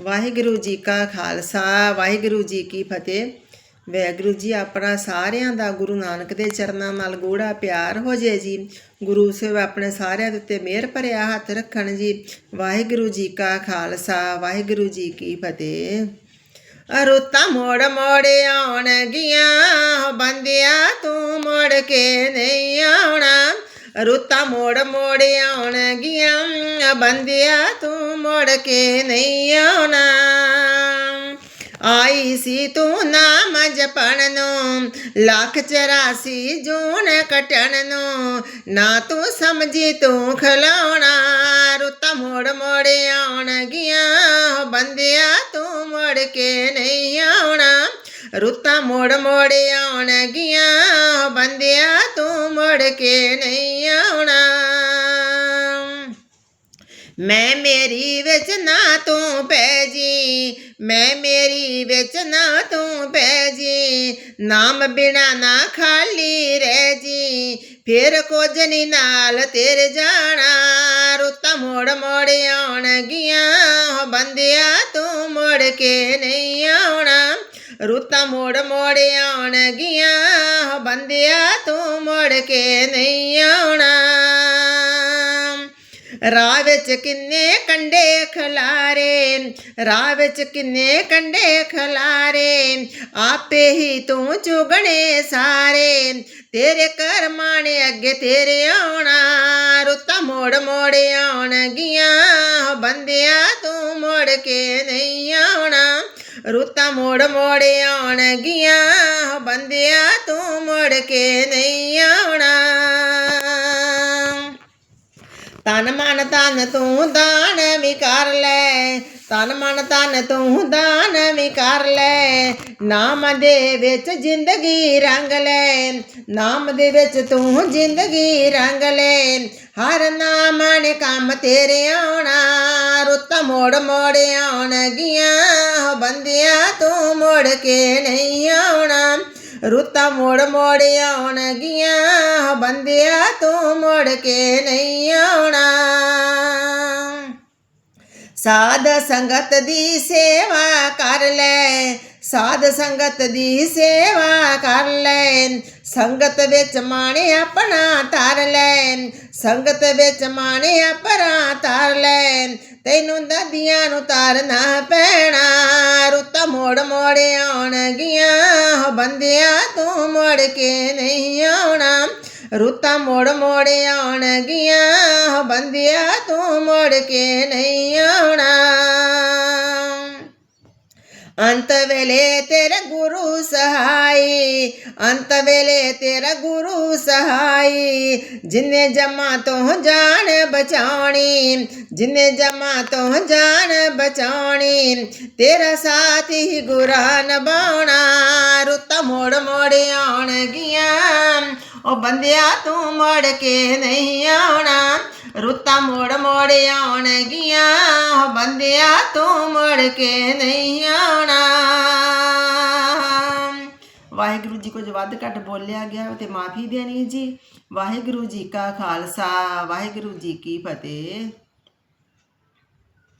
ਵਾਹਿਗੁਰੂ ਜੀ ਕਾ ਖਾਲਸਾ, ਵਾਹਿਗੁਰੂ ਜੀ ਕੀ ਫਤਿਹ। ਵਾਹਿਗੁਰੂ ਜੀ, ਆਪਣਾ ਸਾਰਿਆਂ ਦਾ ਗੁਰੂ ਨਾਨਕ ਦੇ ਚਰਨਾਂ ਨਾਲ ਗੂੜਾ ਪਿਆਰ ਹੋ ਜੇ ਜੀ। ਗੁਰੂ ਸਾਹਿਬ ਆਪਣੇ ਸਾਰਿਆਂ ਦੇ ਉੱਤੇ ਮਿਹਰ ਭਰਿਆ ਹੱਥ ਰੱਖਣ ਜੀ। ਵਾਹਿਗੁਰੂ ਜੀ ਕਾ ਖਾਲਸਾ, ਵਾਹਿਗੁਰੂ ਜੀ ਕੀ ਫਤਿਹ। ਰੁੱਤਾਂ ਮੋੜ ਮੋੜ ਆਉਣਗੀਆਂ ਬੰਦਿਆ ਤੂੰ ਮੋੜ ਕੇ ਨਹੀਂ ਰੁੱਤਾਂ ਮੋੜ ਮੋੜ ਆਉਣਗੀਆਂ, ਬੰਦਿਆ ਤੂੰ ਮੋੜ ਕੇ ਨਹੀਂ ਆਉਣਾ। ਆਈ ਸੀ ਤੂੰ ਨਾਮ ਜਪਣ ਨੂੰ ਲੱਖ 84 ਜੂਨ ਕਟਣ ਨੂੰ ਨਾ ਤੂੰ ਸਮਝੀ ਤੂੰ ਖਲਾਉਣਾ। ਰੁੱਤਾਂ ਮੋੜ ਮੋੜ ਆਉਣਗੀਆਂ, ਬੰਦਿਆ ਤੂੰ ਮੋੜ ਕੇ ਨਹੀਂ ਆਉਣਾ। ਰੁੱਤਾਂ ਮੋੜ ਮੋੜ ਆਉਣਗੀਆਂ, ਬੰਦਿਆ ਤੂੰ ਮੁੜ ਕੇ ਨਹੀਂ ਆਉਣਾ। ਮੈਂ ਮੇਰੀ ਵਿੱਚ ਨਾ ਤੂੰ ਪੈ ਜੀ, ਮੈਂ ਮੇਰੀ ਵਿੱਚ ਨਾ ਤੂੰ ਪੈ ਜੀ, ਨਾਮ ਬਿਨਾ ਨਾ ਖਾਲੀ ਰਹਿ ਜੀ, ਫਿਰ ਕੁਝ ਨਹੀਂ ਨਾਲ ਤੇਰੇ ਜਾਣਾ। ਰੁੱਤਾਂ ਮੋੜ ਮੋੜ ਆਉਣਗੀਆਂ, ਬੰਦਿਆ ਤੂੰ ਮੁੜ ਕੇ ਨਹੀਂ ਆਉਣਾ। ਰੁੱਤਾਂ ਮੋੜ ਮੋੜ ਆਉਣਗੀਆਂ, ਬੰਦਿਆ ਤੂੰ ਮੋੜ ਕੇ ਨਹੀਂ ਆਉਣਾ। ਰਾਹ ਵਿੱਚ ਕਿੰਨੇ ਕੰਡੇ ਖਲਾਰੇ, ਰਾਹ ਵਿੱਚ ਕਿੰਨੇ ਕੰਡੇ ਖਲਾਰੇ, ਆਪੇ ਹੀ ਤੂੰ ਚੁਗਣੇ ਸਾਰੇ। ਤੇਰੇ ਕਰਮਾਂ ਨੇ ਅੱਗੇ ਤੇਰੇ ਆਉਣਾ, ਰੁੱਤਾਂ ਮੋੜ ਮੋੜ ਆਉਣਗੀਆਂ, ਬੰਦਿਆ ਤੂੰ ਮੋੜ ਕੇ ਨਹੀਂ ਰੁੱਤਾਂ ਮੋੜ ਮੋੜ ਆਉਣਗੀਆਂ, ਬੰਦਿਆ ਤੂੰ ਮੁੜ ਕੇ ਨਹੀਂ ਆਉਣਾ। ਤਨ ਮਨ ਤਨ ਤੂੰ ਦਾਨ ਵੀ ਕਰ ਲੈ ਤਨ ਮਨ ਤਨ ਤੂੰ ਦਾਨ ਵੀ ਕਰ ਲੈ। ਨਾਮ ਦੇ ਵਿੱਚ ਜ਼ਿੰਦਗੀ ਰੰਗ ਲੈ, ਨਾਮ ਦੇ ਵਿੱਚ ਤੂੰ ਜ਼ਿੰਦਗੀ ਰੰਗ ਲੈ। ਹਰ ਨਾਮ ਨੇ ਕੰਮ ਤੇਰੇ ਆਉਣਾ। ਰੁੱਤ ਮੋੜ ਮੋੜ ਆਉਣਗੀਆਂ, ਬੰਦਿਆ ਤੂੰ ਮੁੜ ਕੇ ਨਹੀਂ ਆਉਣਾ। ਰੁੱਤਾਂ ਮੋੜ ਮੋੜ ਆਉਣਗੀਆਂ, ਬੰਦਿਆ ਤੂੰ ਮੁੜ ਕੇ ਨਹੀਂ ਆਉਣਾ। ਸਾਧ ਸੰਗਤ ਦੀ ਸੇਵਾ ਕਰ ਲੈ, ਸਾਧ ਸੰਗਤ ਦੀ ਸੇਵਾ ਕਰ ਲੈ। ਸੰਗਤ ਵਿੱਚ ਮਾਣੇ ਆਪਣਾ ਧਰ ਲੈ ਸੰਗਤ ਵਿੱਚ ਮਾਣੇ ਆਪਣਾ ਧਰ ਲੈ ਤੈਨੂੰ ਦਦੀਆਂ ਨੂੰ ਤਾਰਨਾ ਪੈਣਾ, ਰੁੱਤ ਮੋੜ ਮੋੜ ਆਉਣਗੀਆਂ, ਬੰਦਿਆ ਤੂੰ ਮੋੜ ਕੇ ਨਹੀਂ ਆਉਣਾ। ਰੁੱਤਾਂ ਮੋੜ ਮੋੜ ਆਉਣਗੀਆਂ, ਬੰਦਿਆ ਤੂੰ ਮੋੜ ਕੇ ਨਹੀਂ ਆਉਣਾ। ਅੰਤ ਵੇਲੇ ਤੇਰਾ ਗੁਰੂ ਸਹਾਈ ਅੰਤ ਵੇਲੇ ਤੇਰਾ ਗੁਰੂ ਸਹਾਈ ਜਿਨੇ ਜਮਾ ਤੋਂ ਜਾਨ ਬਚਾਉਣੀ ਜਿਨੇ ਜਮਾ ਤੋਂ ਜਾਨ ਬਚਾਉਣੀ ਤੇਰਾ ਸਾਥ ਹੀ ਗੁਰਾ ਨਬਾਉਣਾ ਰੁੱਤ ਮੋੜ ਮੋੜ ਆਉਣਗੀਆਂ ਉਹ ਬੰਦਿਆ ਤੂੰ ਮੋੜ ਕੇ ਨਹੀਂ ਆਉਣਾ ਰੁੱਤਾਂ ਮੋੜ ਮੋੜ ਆਉਣਗੀਆਂ, ਬੰਦਿਆ ਤੂੰ ਮੁੜ ਕੇ ਨਹੀਂ ਆਉਣਾ। ਵਾਹਿਗੁਰੂ ਜੀ ਕੁਝ ਵੱਧ ਘੱਟ ਬੋਲਿਆ ਗਿਆ ਤੇ ਮਾਫੀ ਦੇਣੀ ਜੀ। ਵਾਹਿਗੁਰੂ ਜੀ ਕਾ ਖਾਲਸਾ, ਵਾਹਿਗੁਰੂ ਜੀ ਕੀ ਫਤਿਹ।